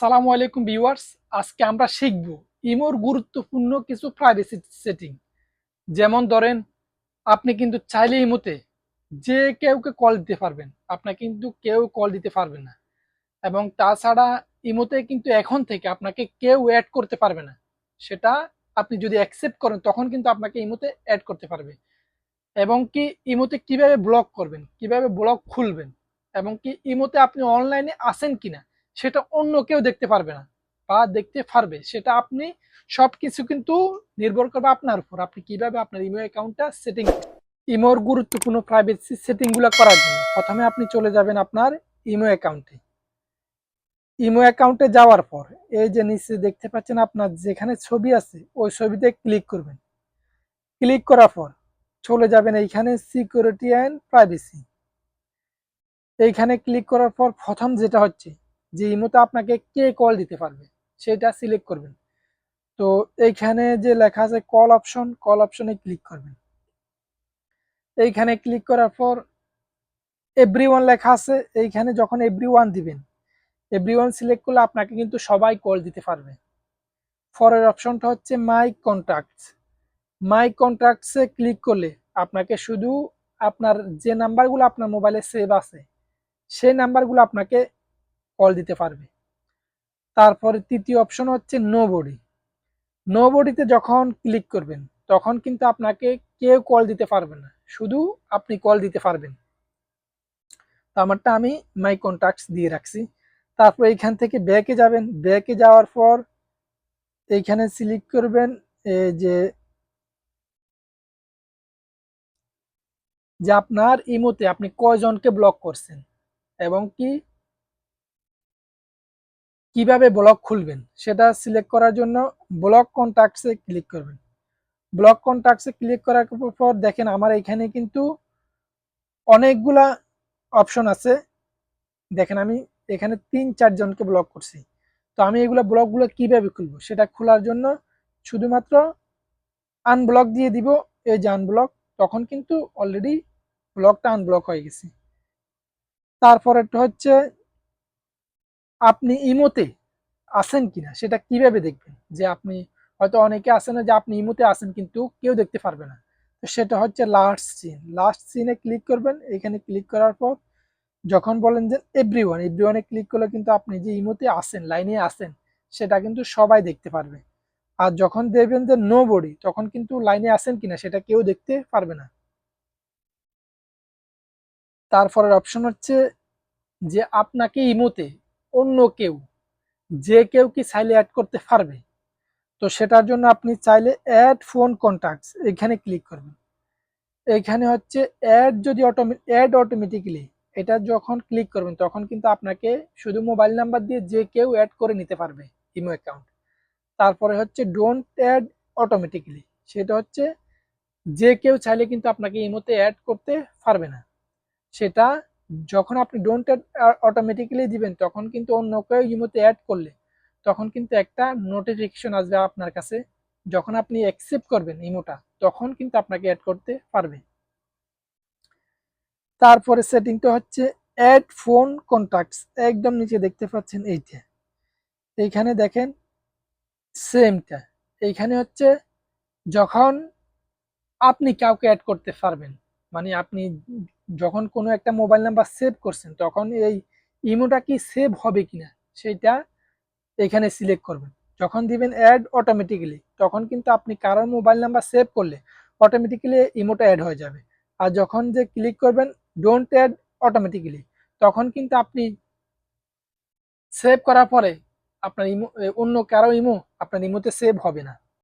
আসসালামু আলাইকুম ভিউয়ার্স, আজকে আমরা শিখব ইমোর গুরুত্বপূর্ণ কিছু প্রাইভেসি সেটিং যেমন ধরেন, আপনি কিন্তু চাইলে ইমোতে যে কেউকে কল দিতে পারবেন, আপনাকে কিন্তু কেউ কল দিতে পারবে না। এবং তাছাড়া ইমোতে কিন্তু এখন থেকে আপনাকে কেউ অ্যাড করতে পারবে না। সেটা আপনি যদি অ্যাকসেপ্ট করেন, তখন কিন্তু আপনাকে ইমোতে অ্যাড করতে পারবে। এবং কি ইমোতে কীভাবে ব্লক করবেন, কীভাবে ব্লক খুলবেন, এবং কি ইমোতে আপনি অনলাইনে আসেন কিনা সেটা অন্য কেউ দেখতে পারবে না বা দেখতে পারবে। সেটা আপনি সবকিছু কিন্তু নির্ভর করবে আপনার উপর। আপনি কীভাবে আপনার ইমো অ্যাকাউন্টটা সেটিং ইমোর গুরুত্বপূর্ণ প্রাইভেসি সেটিংগুলো করার জন্য প্রথমে আপনি চলে যাবেন আপনার ইমো অ্যাকাউন্টে ইমো অ্যাকাউন্টে যাওয়ার পর এই যে নিচে দেখতে পাচ্ছেন আপনার যেখানে ছবি আছে, ওই ছবিতে ক্লিক করবেন। ক্লিক করার পর চলে যাবেন এইখানে সিকিউরিটি অ্যান্ড প্রাইভেসি এইখানে ক্লিক করার পর প্রথম যেটা হচ্ছে যে ইমোতে আপনাকে কে কল দিতে পারবে, সেটা সিলেক্ট করবেন। তো এইখানে যে লেখা আছে কল অপশন কল অপশনে ক্লিক করবেন। এইখানে ক্লিক করার পর এভরি ওয়ান লেখা আছে, এইখানে যখন এভরি ওয়ান দিবেন এভরি সিলেক্ট করলে আপনাকে কিন্তু সবাই কল দিতে পারবে। পরের অপশনটা হচ্ছে মাই কন্ট্যাক্টস মাই কন্ট্যাক্টসে ক্লিক করলে আপনাকে শুধু আপনার যে নাম্বারগুলো আপনার মোবাইলে সেভ আছে, সেই নাম্বারগুলো আপনাকে কল দিতে পারবে। তারপরে তৃতীয় অপশন হচ্ছে নো বডি নো বডিতে যখন ক্লিক করবেন, তখন কিন্তু আপনাকে কেউ কল দিতে পারবে না। শুধু আপনি কল দিতে পারবেন। তো আমারটা আমি মাই কন্ট্যাক্টস দিয়ে রাখছি। তারপর এইখান থেকে ব্যাকে যাবেন। ব্যাকে যাওয়ার পর এইখানে সিলেক্ট করবেন যে যে আপনার ইমোতে আপনি কয়জনকে ব্লক করছেন এবং কি কীভাবে ব্লক খুলবেন, সেটা সিলেক্ট করার জন্য ব্লক কন্ট্যাক্টসে ক্লিক করবেন। ব্লক কন্ট্যাক্টসে ক্লিক করার পর দেখেন আমার এখানে কিন্তু অনেকগুলা অপশন আছে। দেখেন আমি এখানে তিন চারজনকে ব্লক করছি। তো আমি এগুলো ব্লকগুলো কীভাবে খুলবো, সেটা খোলার জন্য শুধুমাত্র আনব্লক দিয়ে দিব। এই যে আনব্লক তখন কিন্তু অলরেডি ব্লকটা আনব্লক হয়ে গেছে। তারপরেরটা হচ্ছে আপনি ইমোতে আছেন কিনা সেটা কীভাবে দেখবেন? যে আপনি হয়তো অনেকে আসে না যে আপনি ইমোতে আছেন কিন্তু কেউ দেখতে পারবে না। তো সেটা হচ্ছে লাস্ট সিন লাস্ট সিনে ক্লিক করবেন। এখানে ক্লিক করার পর যখন বলেন যে এভরি ওয়ান এভরি ওয়ানে ক্লিক করলে কিন্তু আপনি যে ইমোতে আসেন লাইনে আসেন সেটা কিন্তু সবাই দেখতে পারবে। আর যখন দেখবেন যে নো বডি তখন কিন্তু লাইনে আসেন কিনা সেটা কেউ দেখতে পারবে না। তারপরের অপশন হচ্ছে যে আপনাকে ইমোতে অন্য কেউ, যে কেউ কি চাইলে অ্যাড করতে পারবে? তো সেটার জন্য আপনি চাইলে অ্যাড ফোন কন্ট্যাক্টস এখানে ক্লিক করবেন। এখানে হচ্ছে অ্যাড যদি অটোমে অ্যাড অটোমেটিক্যালি এটা যখন ক্লিক করবেন, তখন কিন্তু আপনাকে শুধু মোবাইল নাম্বার দিয়ে যে কেউ অ্যাড করে নিতে পারবে ইমো অ্যাকাউন্ট তারপরে হচ্ছে ডোন্ট অ্যাড অটোমেটিক্যালি সেটা হচ্ছে যে কেউ চাইলে কিন্তু আপনাকে ইমোতে অ্যাড করতে পারবে না। সেটা যখন আপনি ডোন্ট অ্যাড অটোমেটিক্যালি দিবেন, তখন কিন্তু অন্য কেউ ইমোতে অ্যাড করলে, তখন কিন্তু একটা নোটিফিকেশন আসবে আপনার কাছে। যখন আপনি অ্যাকসেপ্ট করবেন ইমোটা তখন কিন্তু আপনাকে অ্যাড করতে পারবে। তারপরে সেটিংটা হচ্ছে অ্যাড ফোন কন্ট্যাক্টস একদম নিচে দেখতে পাচ্ছেন এইটা। এইখানে দেখেন সেমটা এইখানে হচ্ছে, যখন আপনি কাউকে অ্যাড করতে পারবেন মানে আপনি যখন কোনো একটা মোবাইল নাম্বার সেভ করছেন, তখন এই ইমোটা কি সেভ হবে কিনা, সেটা এখানে সিলেক্ট করবেন। যখন দিবেন অ্যাড অটোমেটিক্যালি তখন কিন্তু আপনি কারোর মোবাইল নাম্বার সেভ করলে অটোমেটিক্যালি ইমোটা অ্যাড হয়ে যাবে। আর যখন যে ক্লিক করবেন ডোন্ট অ্যাড অটোমেটিক্যালি তখন কিন্তু আপনি সেভ করার পরে আপনার ইমো অন্য কারও ইমো আপনার ইমোতে সেভ হবে না।